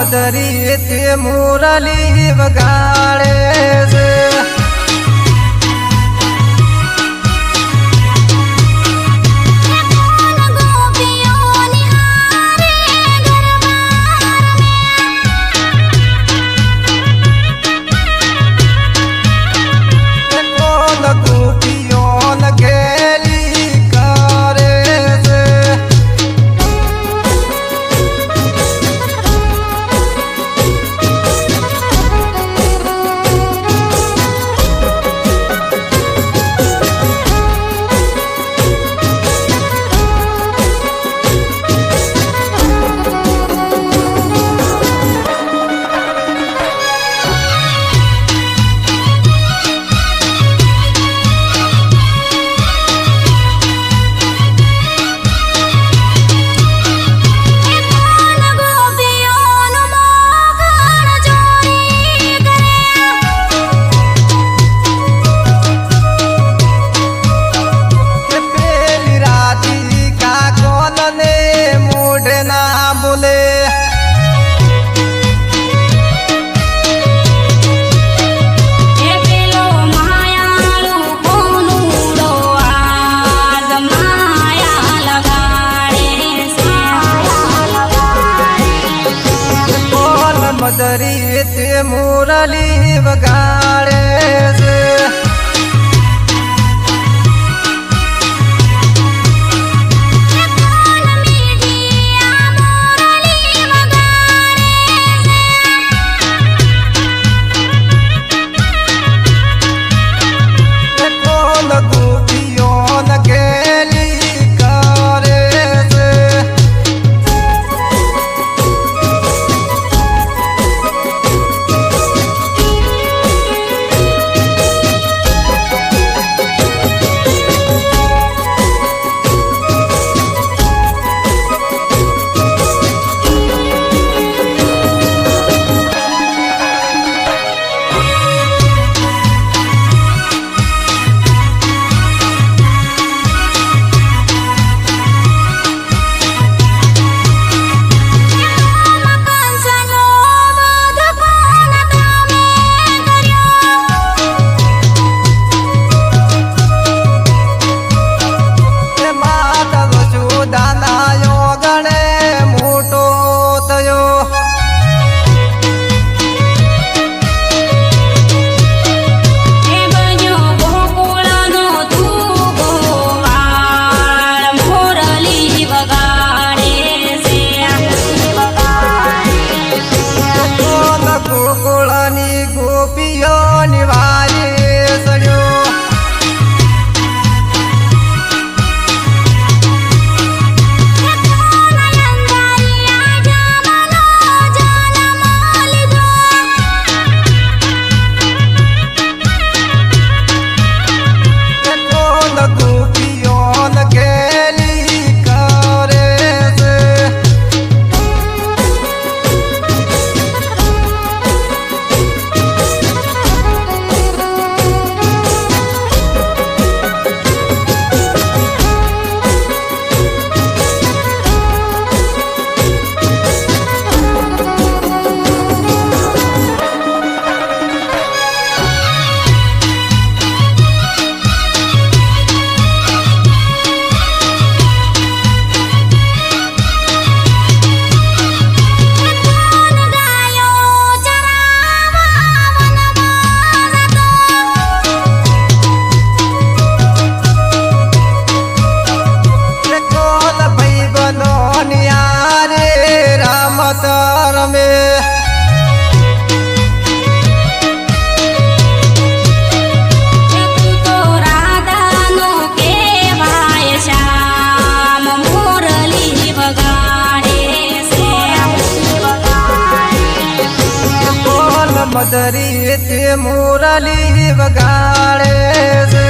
પદરી તે મોરલી વગાડે છે. રામદરી તે મુરલી વગાડે. મદરી તે મોરાલી વગાડે છે.